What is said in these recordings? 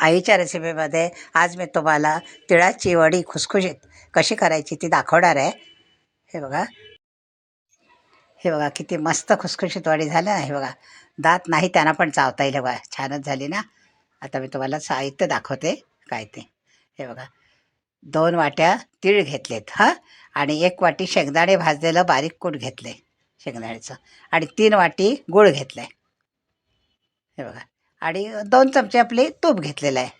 आईच्या रेसिपीमध्ये आज मी तुम्हाला तिळाची वडी खुसखुशीत कशी करायची ती दाखवणार आहे. हे बघा. हे बघा किती मस्त खुसखुशीत वडी झालं. ना हे बघा दात नाही त्यांना पण चावता येईल. हे बघा छानच झाली ना. आता मी तुम्हाला साहित्य दाखवते काय ते. हे बघा दोन वाट्या तीळ घेतलेत हां. आणि एक वाटी शेंगदाणे भाजलेलं बारीक कूट घेतले शेंगदाण्याचं. आणि तीन वाटी गूळ घेतलं आहे हे बघा आणि दोन चमचे आपले तूप घेतलेलं आहे.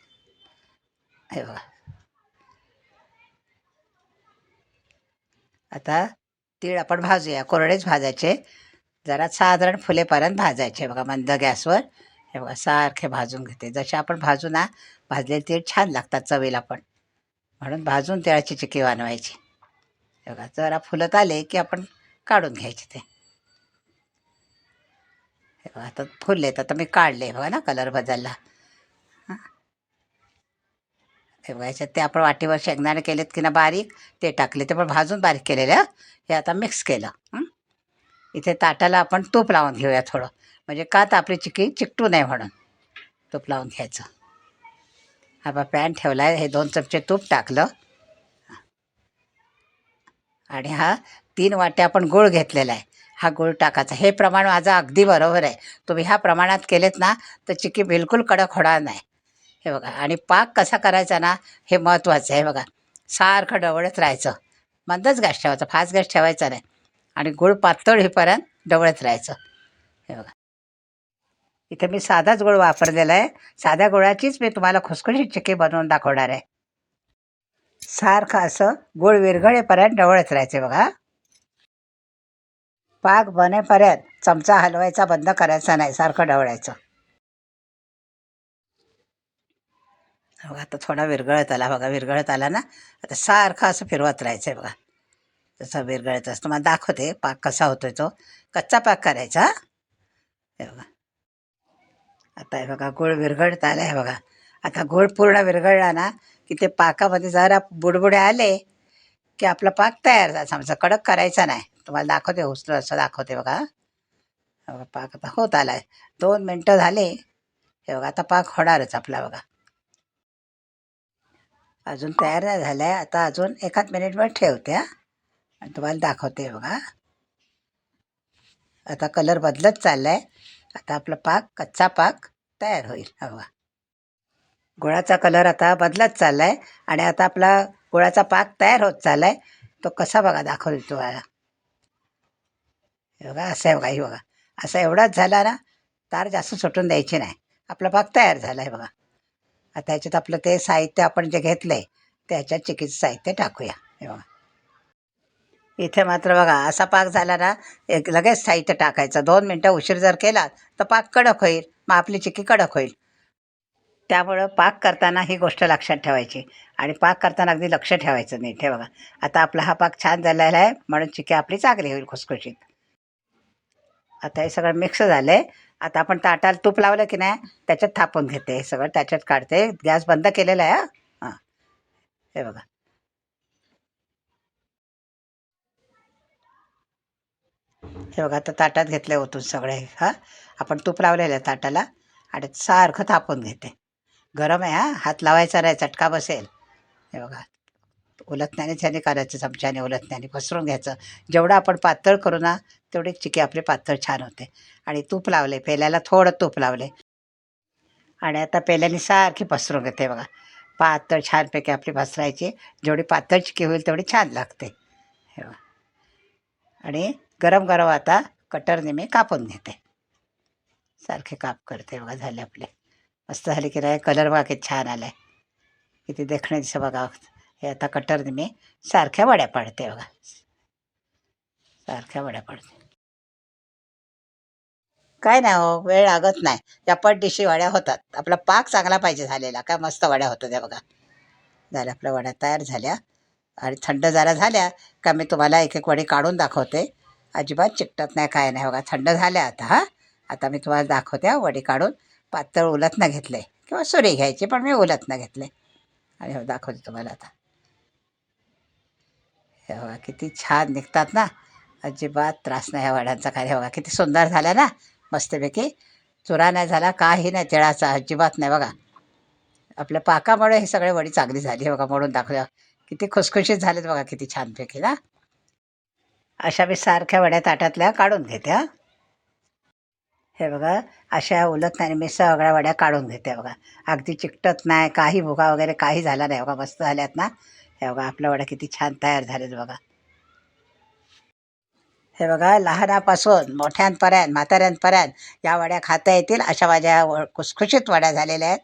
हे बघा. आता तीळ आपण भाजूया कोरडेच भाजायचे. जरा साधारण फुलेपर्यंत भाजायचे बघा मंद गॅसवर. हे बघा सारखे भाजून घेते. जसे आपण भाजू ना भाजलेले तीळ छान लागतात चवीला पण. म्हणून भाजून तिळाची चिक्की बनवायची. हे बघा जरा फुलत आले की आपण काढून घ्यायचे ते. हे बघा आता आता मी काढले बघा ना कलर बदलला. हे. बघा याच्यात ते आपण वाटीवर शेंगदाणे केलेत की ना बारीक ते टाकले. ते पण भाजून बारीक केलेले हे. आता मिक्स केलं इथे ताटाला आपण तूप लावून घेऊया थोडं. म्हणजे का तर आपली चिकी चिकटू नये म्हणून. तूप लावून घ्यायचं. हा बा पॅन ठेवला आहे हे दोन चमचे तूप टाकलं. आणि हा तीन वाट्या आपण गूळ घेतलेला आहे. हा गूळ टाकायचा. हे प्रमाण माझं अगदी बरोबर आहे. तुम्ही ह्या प्रमाणात केलेत ना तर चिक्की बिलकुल कडक होणार नाही. हे बघा आणि पाक कसा करायचा ना हे महत्त्वाचं आहे. बघा सारखं डवळत राहायचं. मंदच गॅस ठेवायचा फास्ट गॅस ठेवायचा नाही. आणि गूळ पातळ हेपर्यंत डवळत राहायचं. हे बघा. इथे मी साधाच गुळ वापरलेला आहे. साध्या गुळाचीच मी तुम्हाला खुसखुशीत चिक्की बनवून दाखवणार आहे. सारखं असं गुळ विरघळेपर्यंत डवळत राहायचे बघा. पाक बनेपर्यंत चमचा हलवायचा बंद करायचा नाही सारखं ढवळायचं. बघा आता थोडा विरघळत आला बघा विरघळत आला ना आता सारखं असं फिरवत राहायचं आहे बघा. तसं विरघळत असतं. मला दाखवते पाक कसा होतोय तो. कच्चा पाक करायचा हे? बघा. आता हे बघा गुळ विरघळत आला आहे बघा. आता गुळ पूर्ण विरघळला ना की ते पाकामध्ये जरा बुडबुडे आले की आपला पाक तयार झाला. समजा कडक करायचा नाही. तुम्हाला दाखवते उचलून असं दाखवते बघा. पाक आता होत आला आहे दोन मिनटं झाले. हे बघा आता पाक होणारच आपला बघा. अजून तयार नाही झाला आहे आता अजून एखाद मिनिटभर ठेवते हा. आणि तुम्हाला दाखवते बघा. आता कलर बदलत चालला आहे आता आपला पाक कच्चा पाक तयार होईल. हा बघा. गुळाचा कलर आता बदलत चालला आहे आणि आता आपला गुळाचा पाक तयार होत चालला आहे तो कसा बघा दाखवतो तुम्हाला. हे बघा असं आहे बघा हे बघा. असा एवढाच झाला ना तार जास्त सुटून द्यायची नाही. आपला पाक तयार झाला आहे बघा. आता ह्याच्यात आपलं ते साहित्य आपण जे घेतलं आहे त्याच्यात चिकीचं साहित्य टाकूया. हे बघा. इथे मात्र बघा असा पाक झाला ना एक लगेच साहित्य टाकायचं. दोन मिनटं उशीर जर केला तर पाक कडक होईल. मग आपली चिकी कडक होईल. त्यामुळं पाक करताना ही गोष्ट लक्षात ठेवायची. आणि पाक करताना अगदी लक्ष ठेवायचं नीट. हे बघा. आता आपला हा पाक छान झालेला आहे म्हणून चिकी आपली चांगली होईल खुसखुशीत. आता हे सगळं मिक्स झालं आहे आता आपण ताटाला तूप लावलं की नाही त्याच्यात थापून घेते हे सगळं त्याच्यात काढते. गॅस बंद केलेला आहे हां. हे. बघा. हे बघा आता ताटात घेतले ओतून सगळे हां. आपण तूप लावलेलं आहे ताटाला आणि सारखं थापून घेते. गरम आहे हां. हात लावायचा नाही चटका बसेल. हे बघा. उलटण्याने छाने करायचं चमच्याने उलटण्याने पसरून घ्यायचं. जेवढं आपण पातळ करू ना तेवढे चिकी आपले पातळ छान होते. आणि तूप लावले पेल्याला थोडं तूप लावले. आणि आता पेल्याने सारखी पसरून घेते बघा. पातळ छानपैकी आपली पसरायची. जेवढी पातळ चिकी होईल तेवढी छान लागते. हे बघा. आणि गरम गरम आता कटरने मी कापून घेते. सारखे काप करते बघा झाले आपले. मस्त झाले की नाही? कलर बघा किती छान आला आहे किती देखणे दिसं बघा. हे आता कटरने मी सारख्या वड्या पाडते बघा. सारख्या वड्या पाडते. काय नाही हो वेळ लागत नाही. चपट डिशी वड्या होतात. आपला पाक चांगला पाहिजे झालेला. काय मस्त वड्या होतात त्या बघा. झाल्या आपल्या वड्या तयार झाल्या. आणि थंड जरा झाल्या का मी तुम्हाला एक एक वडी काढून दाखवते. अजिबात चिकटत नाही काय नाही. बघा थंड झाल्या आता हां. आता मी तुम्हाला दाखवते हा वडी काढून. पातळ उलतनं घेतले. किंवा सुरी घ्यायची पण मी उलतनं घेतले. आणि हो दाखवते तुम्हाला आता. हे बघा किती छान निघतात ना. अजिबात त्रास नाही ह्या वड्यांचा. काय हे बघा किती सुंदर झाल्या ना. मस्तपैकी. चुरा नाही झाला काही नाही तिळाचा अजिबात नाही बघा. आपल्या पाकामुळे हे सगळे वडी चांगली झाली आहे बघा म्हणून दाखवलं. किती खुसखुशीत झालेत बघा किती छानपैकी ना. अशा मी सारख्या वड्या ताटातल्या काढून घेते हा. हे बघा अशा उलत नाही मी सगळ्या वड्या काढून घेते बघा. अगदी चिकटत नाही काही भुगा वगैरे काही झाला नाही बघा मस्त झाल्यात ना. हे बघा आपल्या वड्या किती छान तयार झालेत बघा. हे बघा लहानापासून मोठ्यांपर्यंत म्हाताऱ्यांपर्यंत या वड्या खाता येतील अशा माझ्या व- खुसखुशीत वड्या झालेल्या आहेत.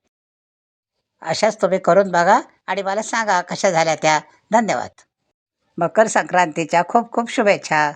अशाच तुम्ही करून बघा आणि मला सांगा कशा झाल्या त्या. धन्यवाद. मकर संक्रांतीच्या खूप खूप शुभेच्छा.